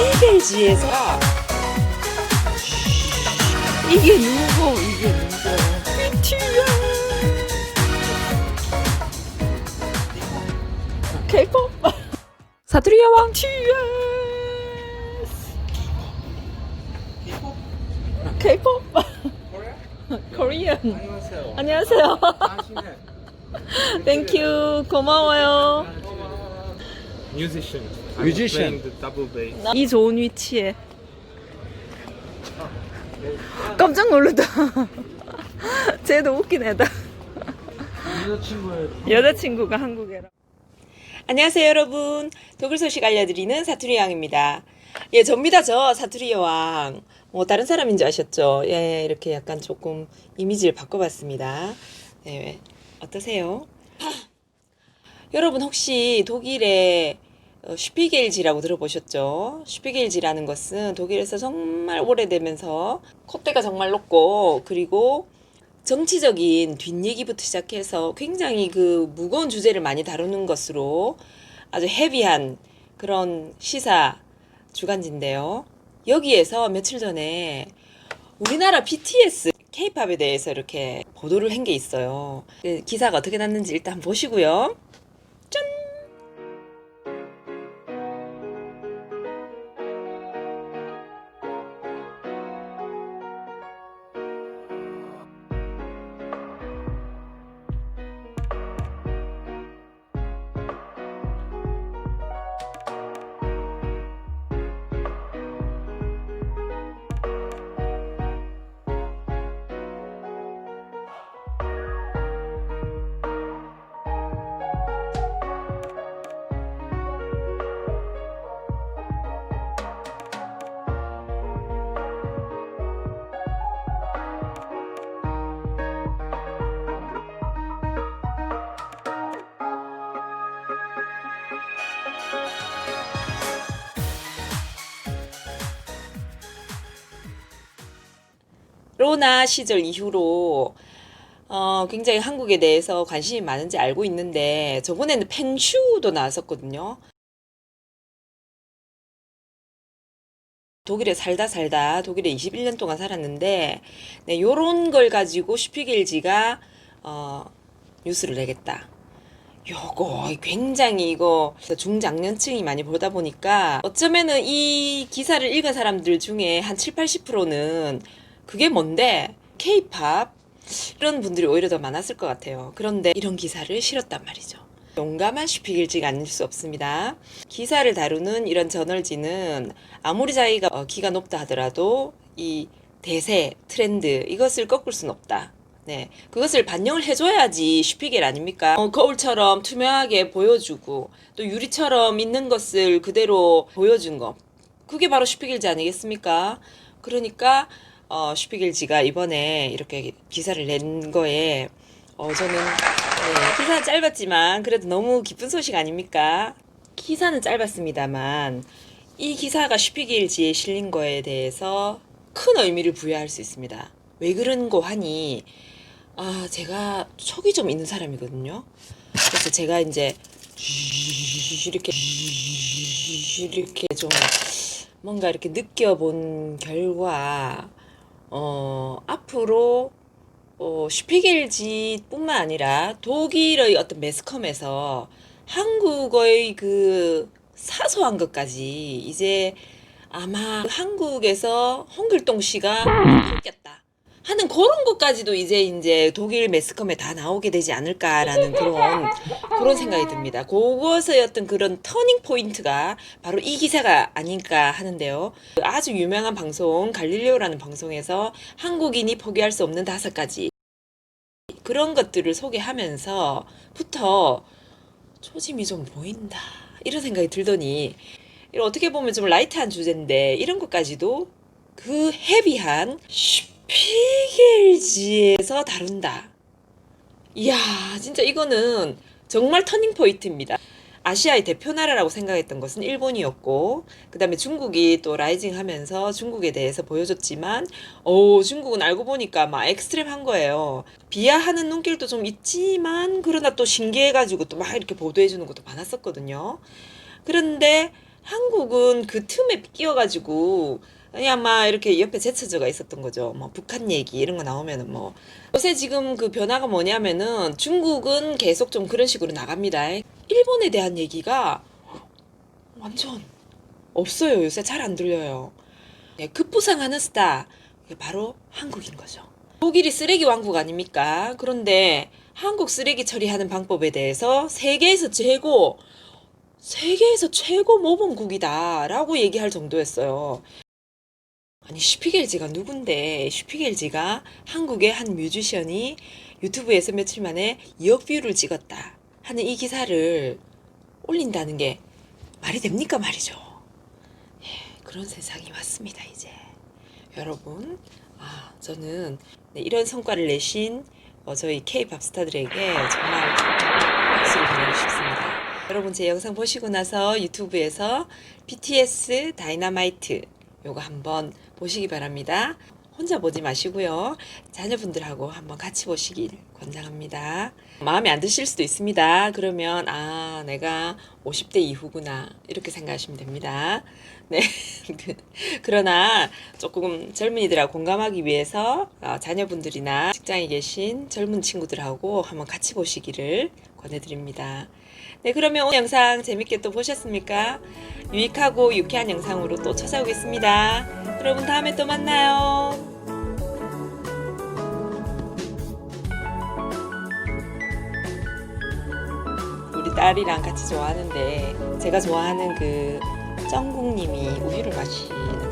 슈피겔지에서. 이게 누구 이게 누구 BTS K-pop. 사투리 여왕. BTS K-pop. Korean. 안녕하세요. 안녕하세요. 땡큐 고마워요. I'm bass. 이 좋은 위치에. 깜짝 놀랐다. 쟤도 웃긴 애다. 여자친구가 한국애라. 안녕하세요 여러분. 독일 소식 알려드리는 사투리 여왕입니다. 예 접니다 저 사투리 여왕. 뭐 다른 사람인 줄 아셨죠? 예 이렇게 약간 조금 이미지를 바꿔봤습니다. 네 어떠세요? 여러분 혹시 독일의 어, 슈피겔지라고 들어보셨죠? 슈피겔지라는 것은 독일에서 정말 오래되면서 콧대가 정말 높고 그리고 정치적인 뒷얘기부터 시작해서 굉장히 그 무거운 주제를 많이 다루는 것으로 아주 헤비한 그런 시사 주간지인데요. 여기에서 며칠 전에 우리나라 BTS K-팝에 대해서 이렇게 보도를 한 게 있어요. 그 기사가 어떻게 났는지 일단 보시고요. 로나 시절 이후로 어, 굉장히 한국에 대해서 관심이 많은지 알고 있는데 저번에는 펜슈도 나왔었거든요. 독일에 살다 살다 독일에 21년 동안 살았는데 네, 요런 걸 가지고 슈피겔지가 어, 뉴스를 내겠다. 요거 굉장히 이거 중장년층이 많이 보다 보니까 어쩌면은 이 기사를 읽은 사람들 중에 한 7, 80%는 그게 뭔데 케이팝 이런 분들이 오히려 더 많았을 것 같아요. 그런데 이런 기사를 실었단 말이죠. 용감한 슈피겔지가 아닐 수 없습니다. 기사를 다루는 이런 저널지는 아무리 자기가 어, 기가 높다 하더라도 이 대세, 트렌드 이것을 꺾을 수는 없다. 네, 그것을 반영을 해줘야지 슈피겔 아닙니까? 어, 거울처럼 투명하게 보여주고 또 유리처럼 있는 것을 그대로 보여준 거. 그게 바로 슈피겔지 아니겠습니까? 그러니까 어, 슈피겔지가 이번에 이렇게 기사를 낸 거에 어, 저는 네, 기사는 짧았지만 그래도 너무 기쁜 소식 아닙니까? 기사는 짧았습니다만 이 기사가 슈피겔지에 실린 거에 대해서 큰 의미를 부여할 수 있습니다. 왜 그런고 하니 아 제가 촉이 좀 있는 사람이거든요. 그래서 제가 이제 이렇게 이렇게 좀 뭔가 이렇게 느껴본 결과 어 앞으로 어, 슈피겔지뿐만 아니라 독일의 어떤 매스컴에서 한국어의 그 사소한 것까지 이제 아마 한국에서 홍길동 씨가 바뀌었다 하는 그런 것까지도 이제 이제 독일 매스컴에 다 나오게 되지 않을까라는 그런 그런 생각이 듭니다. 그것의 어떤 그런 터닝 포인트가 바로 이 기사가 아닐까 하는데요. 아주 유명한 방송 갈릴레오라는 방송에서 한국인이 포기할 수 없는 다섯 가지 그런 것들을 소개하면서부터 초심이 좀 보인다 이런 생각이 들더니 이런 어떻게 보면 좀 라이트한 주제인데 이런 것까지도 그 헤비한 슈 피겔지에서 다룬다. 이야 진짜 이거는 정말 터닝 포인트입니다. 아시아의 대표 나라라고 생각했던 것은 일본이었고 그다음에 중국이 또 라이징 하면서 중국에 대해서 보여줬지만 오 중국은 알고 보니까 막 엑스트림한 거예요. 비하하는 눈길도 좀 있지만 그러나 또 신기해 가지고 또 막 이렇게 보도해 주는 것도 많았었거든요. 그런데 한국은 그 틈에 끼어 가지고 그냥 막 이렇게 옆에 제쳐져가 있었던 거죠. 뭐 북한 얘기 이런 거 나오면은 뭐 요새 지금 그 변화가 뭐냐면은 중국은 계속 좀 그런 식으로 나갑니다. 일본에 대한 얘기가 완전 없어요. 요새 잘 안 들려요. 네, 급부상하는 스타 바로 한국인 거죠. 독일이 쓰레기 왕국 아닙니까? 그런데 한국 쓰레기 처리하는 방법에 대해서 세계에서 최고 세계에서 최고 모범국이다라고 얘기할 정도였어요. 아니 슈피겔지가 누군데 슈피겔지가 한국의 한 뮤지션이 유튜브에서 며칠 만에 2억 뷰를 찍었다 하는 이 기사를 올린다는 게 말이 됩니까 말이죠. 예, 그런 세상이 왔습니다 이제 여러분 아 저는 네, 이런 성과를 내신 어, 저희 K-팝 스타들에게 정말 박수를 보내고 싶습니다. 여러분 제 영상 보시고 나서 유튜브에서 BTS 다이너마이트 요거 한번 보시기 바랍니다. 혼자 보지 마시고요. 자녀분들하고 한번 같이 보시길 권장합니다. 마음에 안 드실 수도 있습니다. 그러면 아 내가 50대 이후구나 이렇게 생각하시면 됩니다. 네. 그러나 조금 젊은이들하고 공감하기 위해서 어, 자녀분들이나 직장에 계신 젊은 친구들하고 한번 같이 보시기를 권해드립니다. 네, 그러면 오늘 영상 재밌게 또 보셨습니까? 유익하고 유쾌한 영상으로 또 찾아오겠습니다. 여러분 다음에 또 만나요. 우리 딸이랑 같이 좋아하는데 제가 좋아하는 그 쩡국님이 우유를 마시는